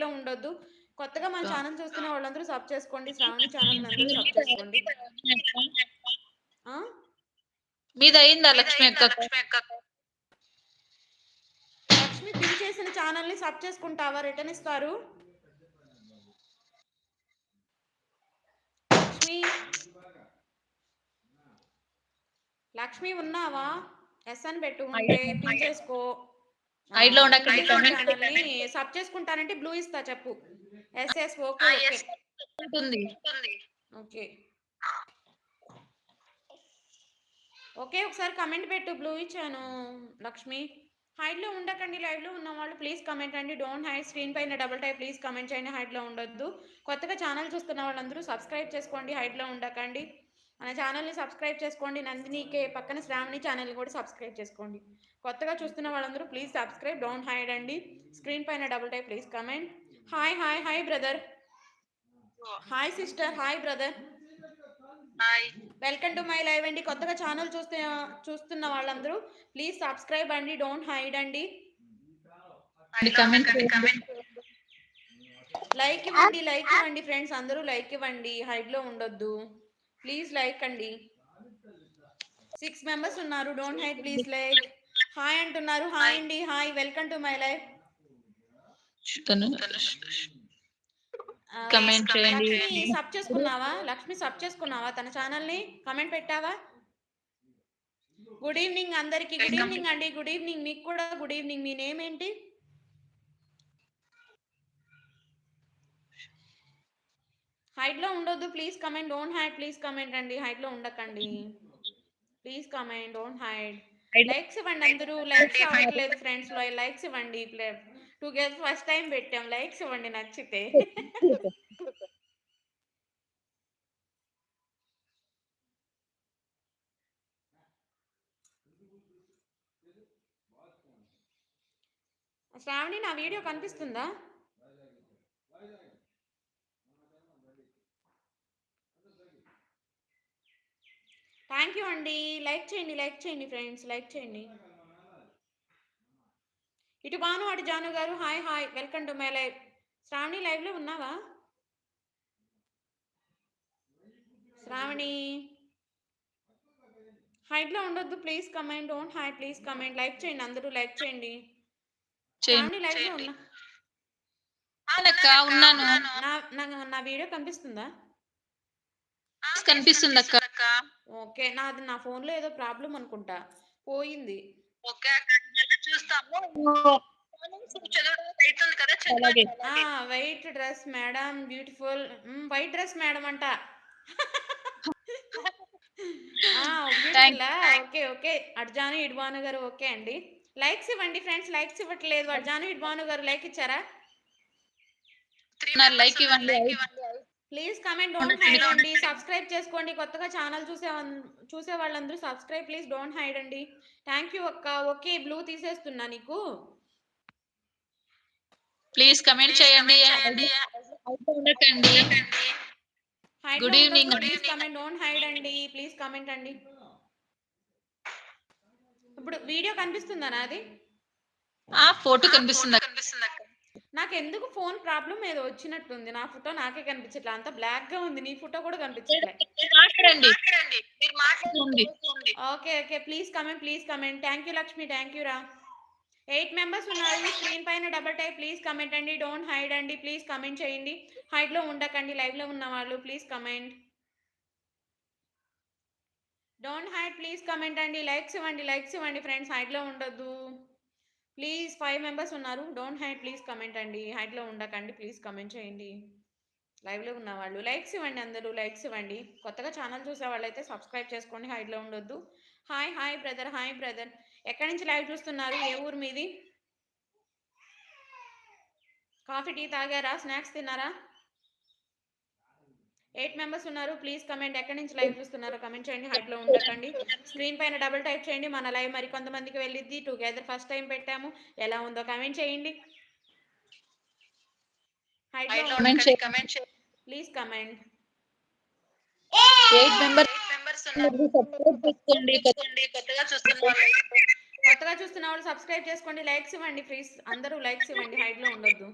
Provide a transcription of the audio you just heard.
లో ఉండొద్దు. కొత్తగా మన ఛానల్ చూస్తున్న వాళ్ళందరూ సబ్ చేసుకోండి. శ్రావణి ఛానల్ అందరూ సబ్ చేసుకోండి. ఆ? మీద అయిందా లక్ష్మి అక్క? లక్ష్మి పిన్ చేసిన ఛానల్ని సబ్ చేసుకుంటావా? రిటర్న్ ఇస్తారు. లక్ష్మి? లక్ష్మి ఉన్నావా? ఎస్ అని పెట్టు పిన్ చేసుకో. Side లో ఉండకండి, సబ్ చేసుకుంటానంటే బ్లూ ఇస్తా చెప్పు. Yes yes okay. ఓకే ఉంటుంది. ఓకే. ఓకే ఒకసారి కమెంట్ పెట్టు బ్లూ ఇచ్చాను లక్ష్మి. హైడ్లో ఉండకండి లైవ్లో ఉన్న వాళ్ళు ప్లీజ్ కమెంట్ అండి. డోంట్ హైడ్ స్క్రీన్ పైన డబుల్ టైప్ ప్లీజ్ కమెంట్ చేయండి. హైడ్లో ఉండొద్దు. కొత్తగా ఛానల్ చూస్తున్న వాళ్ళందరూ సబ్స్క్రైబ్ చేసుకోండి. హైడ్లో ఉండకండి. మన ఛానల్ని సబ్స్క్రైబ్ చేసుకోండి. నందినికే పక్కన శ్రావణి ఛానల్ని కూడా సబ్స్క్రైబ్ చేసుకోండి. కొత్తగా చూస్తున్న వాళ్ళందరూ ప్లీజ్ సబ్స్క్రైబ్ డోంట్ హైడ్ అండి. స్క్రీన్ పైన double type please comment. Hi hi hi brother. Hi sister hi brother. Welcome to my live అండి. కొత్తగా ఛానల్ చూస్తే చూస్తున్న వాళ్ళందరూ ప్లీజ్ సబ్స్క్రైబ్ అండి డోంట్ హైడ్ అండి. లైక్ ఇవ్వండి లైక్ ఇవ్వండి ఫ్రెండ్స్ అందరూ లైక్ ఇవ్వండి. హైడ్లో ఉండొద్దు. ప్లీజ్ లైక్ అండి. సిక్స్ మెంబర్స్ ఉన్నారు. Don't hide please like hi అంటున్నారు. హాయ్ అండి. Hi welcome to my live Comment చేయండి. లక్ష్మి సబ్ చేసుకున్నావా? లక్ష్మి సబ్ చేసుకున్నావా తన ఛానల్ని కమెంట్ పెట్టావా? గుడ్ ఈవినింగ్ అందరికి. గుడ్ ఈవినింగ్ అండి. గుడ్ ఈవినింగ్ మీకు కూడా గుడ్ ఈవినింగ్ మీ నేమ్ ఏంటి? హైట్లో ఉండొద్దు please comment don't hide please comment అండి. హైట్లో ఉండకండి. Please comment don't hide. Likes ఇవ్వండి అందరూ. లైక్స్ అవ్వట్లేదు ఫ్రెండ్స్లో. లైక్స్ ఇవ్వండి. టూ ఫస్ట్ టైం పెట్టాం. లైక్స్ ఇవ్వండి నచ్చితే. శ్రావణి నా వీడియో కనిపిస్తుందా? థ్యాంక్ యూ అండి లైక్ చేయండి లైక్ చేయండి ఫ్రెండ్స్ లైక్ చేయండి. ఇటు బాను అటు జాను గారు hi hi welcome to my live Shravani లైవ్లో ఉన్నావా? శ్రావణి. హైట్లో ఉండొద్దు please comment don't hide please comment like చేయండి అందరూ లైక్ చేయండి. శ్రావణి లైవ్లో ఉన్నా? ఉన్నాను. నా వీడియో కనిపిస్తుందా? కనిపిస్తుంది అక్క ఓకే. నాది నా ఫోన్లో ఏదో ప్రాబ్లం అనుకుంటా. పోయింది. ఓకే చూస్తాము. అవుతుంది కదా ఆ white dress madam beautiful. White dress madam అంట. Okay okay. అర్జాను ఇడ్వాను గారు ఓకే అండి. లైక్స్ ఇవ్వండి ఫ్రెండ్స్. లైక్స్ ఇవ్వట్లేదు. అర్జాను ఇడ్వాను గారు లైక్ ఇచ్చారా? లైక్ ఇవ్వండి. ప్లీజ్ కమెంట్ డోంట్ హైడ్ అండి. సబ్స్క్రైబ్ చేసుకోండి. కొత్తగా ఛానల్ చూసే చూసే వాళ్ళందరూ సబ్స్క్రైబ్ ప్లీజ్ డోంట్ హైడ్ అండి. థ్యాంక్ యూ అక్క. ఓకే బ్లూ తీసేస్తున్నా నీకు. ప్లీజ్ కమెంట్ చేయండి. Good evening. Please comment don't hide అండి. ప్లీజ్ కమెంట్ అండి. ఇప్పుడు వీడియో కనిపిస్తుందా నాది? ఆ ఫోటో కనిపిస్తుంది అక్క. నాకు ఎందుకు ఫోన్ ప్రాబ్లం ఏదో వచ్చినట్టుంది. నా ఫోటో నాకే కనిపించట్లే. అంత బ్లాక్గా ఉంది. నీ ఫోటో కూడా కనిపించట్లే. మాట్లాడండి. మీరు మాట్లాడండి. Okay okay. Please comment please comment. Thank you Lakshmi. Thank you రా. ఎయిట్ మెంబర్స్ ఉన్నారు. స్క్రీన్ పైన డబల్ టైప్. ప్లీజ్ కమెంట్ అండి. డోంట్ హైడ్ అండి. ప్లీజ్ కమెంట్ చేయండి. హైడ్లో ఉండకండి. లైవ్లో ఉన్న వాళ్ళు please comment. Don't hide. Please comment అండి. లైక్స్ ఇవ్వండి. లైక్స్ ఇవ్వండి ఫ్రెండ్స్. హైడ్లో ఉండొద్దు. ప్లీజ్ ఫైవ్ మెంబర్స్ ఉన్నారు. డోంట్ హైట్ ప్లీజ్ కమెంట్ అండి. హైట్లో ఉండకండి ప్లీజ్ కమెంట్ చేయండి. లైవ్లో ఉన్నవాళ్ళు ఉన్న వాళ్ళు. లైక్స్ ఇవ్వండి అందరూ లైక్స్ ఇవ్వండి. కొత్తగా ఛానల్ చూసే వాళ్ళైతే సబ్స్క్రైబ్ చేసుకోండి హైట్లో ఉండొద్దు. Hi hi brother hi brother. ఎక్కడి నుంచి లైవ్ చూస్తున్నారు? ఏ ఊరు మీది? కాఫీ టీ తాగారా? స్నాక్స్ తిన్నారా? ఎయిట్ మెంబర్స్ ఉన్నారు. ప్లీజ్ కమెంట్ ఎక్కడి నుంచి లైవ్ చూస్తున్నారో కమెంట్ చేయండి. హైట్లో ఉండకండి స్క్రీన్ పైన డబుల్ టైప్ చేయండి. మన లైవ్ మరి కొంతమందికి వెళ్ళిద్ది. టుగెదర్ ఫస్ట్ టైం పెట్టాము. ఎలా ఉందో కమెంట్ చేయండి. హైట్లో కమెంట్ చేయండి కమెంట్ ప్లీజ్ కమెంట్ కొత్తగా చూస్తున్న వాళ్ళు సబ్స్క్రైబ్ చేసుకోండి. లైక్స్ ఇవ్వండి ప్లీజ్ అందరూ లైక్స్ ఇవ్వండి. హైట్లో ఉండొద్దు.